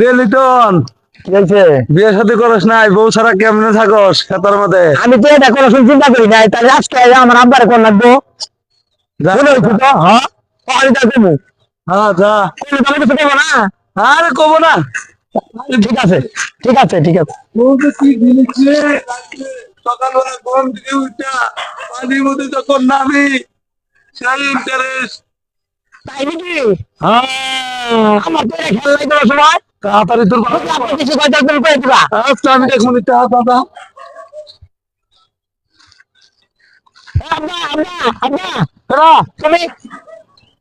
রে লিটন? বিয়ে শাদী করস নাই বউ ছাড়া কেমনে থাকস খেতার মধ্যে? আমি তো এটা কোনো চিন্তা করি নাই তাহলে আজকে আমার আব্বার কোন লাগবো? যা। হয়েছে তো হ্যাঁ? হ্যাঁ যা। আরে কব না। ঠিক আছে ঠিক আছে ঠিক আছে। সকালবেলা ঘুম থেকে উঠা পানির মধ্যে যখন নামি সেই ইন্টারেস্ট তাই নাকি? হ্যাঁ। আমার তো এটা নাই কোনো সময়। তাড়াতাড়ি তোর বাবা আপনি কিছু কথা তুমি করে দিবা আচ্ছা আমি দেখুন এটা দাদা আব্বা আব্বা আব্বা। শোনো তুমি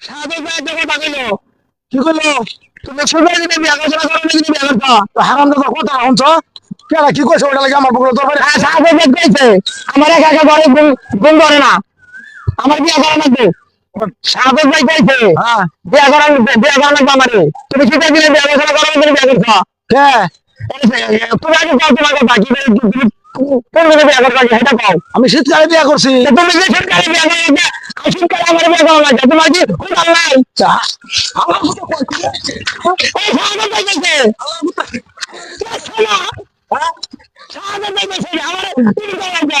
সাথে একটা কথা কইলো কি করল? তুমি শুনে দিবে বিয়া করছ না করো। বিয়া করছ হারাম দাদা কথা হঞ্চ কেন কি কইছে ওটা লাগে আমার বগুলো হ্যাঁ আমার একা ঘরে করে না। আমার বিয়া করা লাগবে। সাথে ভাই কইছে হ্যাঁ। বিয়া করা বিয়া করা লাগবে আমারে। তুমি কি দিলে বিয়া করছ না করো বিয়া করছ? কে? তুমি আগে কও তোমার কথা কি তুমি কোন দিকে বিয়া করছ সেটা কও। আমি শীতকালে বিয়ে করছি। তা তুমি যে সরকারি বিয়া করো না আমি আমার বিয়া করা লাগবে তোমার কি কোন নাই? আমার কথা কইছে সাথে ভাই কইছে শোনো সাথে ভাই কইছে আমার তুমি কও লাগবে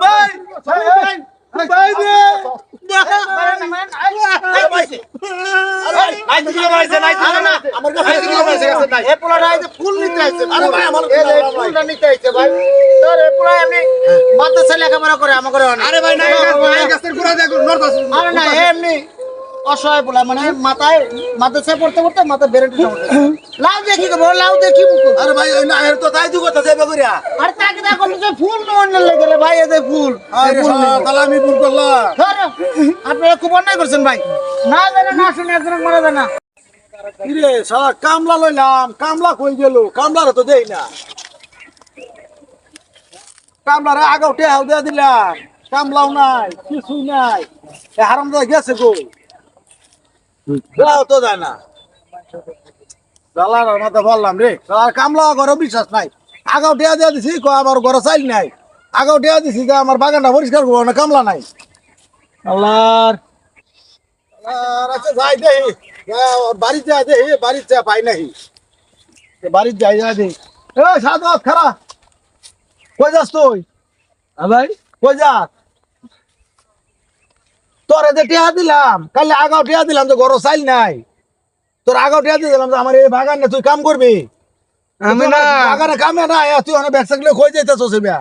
ভাই ভাই ভাই রে আমার কাছে এ পোলাটা এই যে ফুল নিতে আইছে আরে ভাই আমার এই যে ফুলটা নিতে আইছে ভাই তোর এ পুরা মাদ্রাসা লেখাপড়া করে আমাকে আরে ভাই না আরে না এমনি অসহায় বলা মানে মাথায় মাদ্রাসায় পড়তে পড়তে মাথা বেরেন্ট লাউ দেখি গো লাউ দেখি আরে ভাই না এর তো তাই দু কথা যাবে করিয়া আরে তাকে দেখো যে ফুল নন লেগে ভাই এই ফুল তাহলে আমি ভুল করলাম। আপনারা খুব অন্যায় করছেন ভাই। না জানে না শুনে একজন মারা যায় না। কিরে শালা কামলা লইলাম কামলা কই গেল? কামলারে তো দেই না। কামলারে আগাও টেহাও দিয়ে দিলাম। কামলাও নাই কিছুই নাই। এ হারাম গেছে গো তো যায় না। মাথা বললাম রে। কামলা ঘরে বিশ্বাস নাই। আগাও দিছি আমার ঘরে চাইল নাই। আগাও দিছি যে আমার বাগানটা পরিষ্কার করব না কামলা নাই। আল্লাহর। আচ্ছা যাই বাড়িতে বাড়িতে যা পাই যাই যাই দেহি এ সাদত খারা। কই যাস তুই? ভাই? কই যাস? তোর এতে টিয়া দিলাম কালি আগাও টিয়া দিলাম তো গরো চাইল নাই। তোর আগাও টিয়া দিয়ে দিলাম তো আমার এই বাগান বাগানে তুই কাম করবি। আমি না বাগানে কামে না তুই অনেক ব্যবসা গেলে কই যাইতেছ বিয়া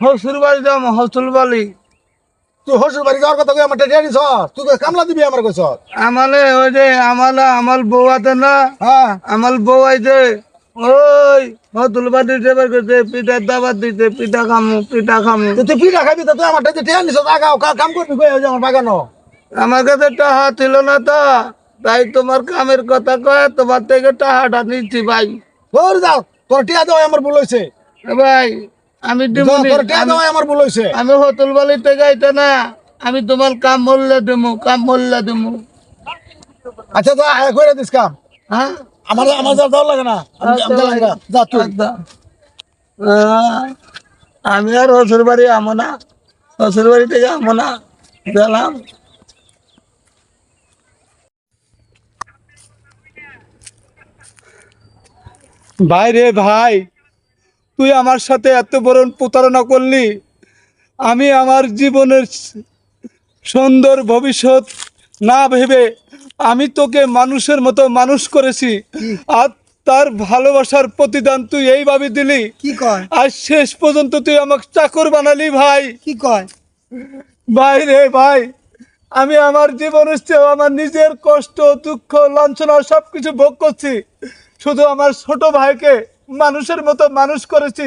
হসুর বাড়ি যাম হসুর বাড়ি। তুই হসুর বাড়ি যাওয়ার কথা আমার টিয়া দিছ তুই কামলা দিবি আমার কইছ আমালে ওই যে আমালা আমার বউ আছে না? হ্যাঁ। আমার বউ আইছে। ওই হতুল বাড়ি দেবার করছে পিঠা দাবার দিতে পিঠা খামু পিঠা খামু। তুই পিঠা খাবি তো তুই আমার টিয়া নিছ আগাও কাম করবি কই আমার বাগানো আমার কাছে টাহা ছিল না তো তাই তোমার কামের কথা কয়ে তোমার থেকে টাহাটা নিচ্ছি ভাই। ওর যাও তোর টিয়া দেওয়া আমার ভুল ভাই আমি তোর টিয়া দেওয়া আমার ভুল আমি হতুল বাড়ি থেকে না আমি তোমার কাম মূল্য দিমু কাম মূল্য দিমু। আচ্ছা তো আয় করে দিস কাম। হ্যাঁ? আমার আমার যা দেওয়া লাগে না। যা তুই। আচ্ছা। আমি আর হসুর বাড়ি আমো না। হসুর বাড়ি থেকে আমো না। গেলাম। ভাই রে ভাই তুই আমার সাথে এত বড় প্রতারণা করলি। আমি আমার জীবনের সুন্দর ভবিষ্যৎ না ভেবে আমি তোকে মানুষের মতো মানুষ করেছি। আর তার ভালোবাসার প্রতিদান তুই এইভাবে দিলি। কি কয়? আর শেষ পর্যন্ত তুই আমাকে চাকর বানালি ভাই। কি কয়? ভাই রে ভাই আমি আমার জীবনের চেয়েও আমার নিজের কষ্ট দুঃখ লাঞ্ছনা সব কিছু ভোগ করছি। শুধু আমার ছোট ভাইকে মানুষের মতো মানুষ করেছি।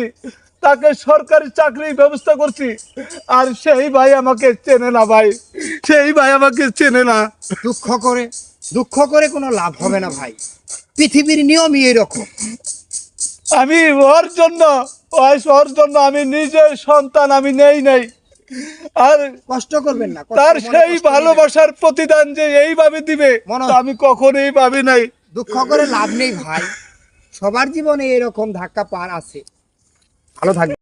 তাকে সরকারি চাকরির ব্যবস্থা করছি। আর সেই ভাই আমাকে চেনে না ভাই। সেই ভাই আমাকে চেনে না। দুঃখ করে দুঃখ করে কোনো লাভ হবে না ভাই। পৃথিবীর নিয়মই এরকম। আমি ওর জন্য ওই ওর জন্য আমি নিজের সন্তান আমি নেই নেই। আর কষ্ট করবেন না তার সেই ভালোবাসার প্রতিদান যে এইভাবে দিবে মনে- আমি কখনোই ভাবি নাই। দুঃখ করে লাভ নেই ভাই। সবার জীবনে এরকম ধাক্কা পার আছে। ভালো থাকবে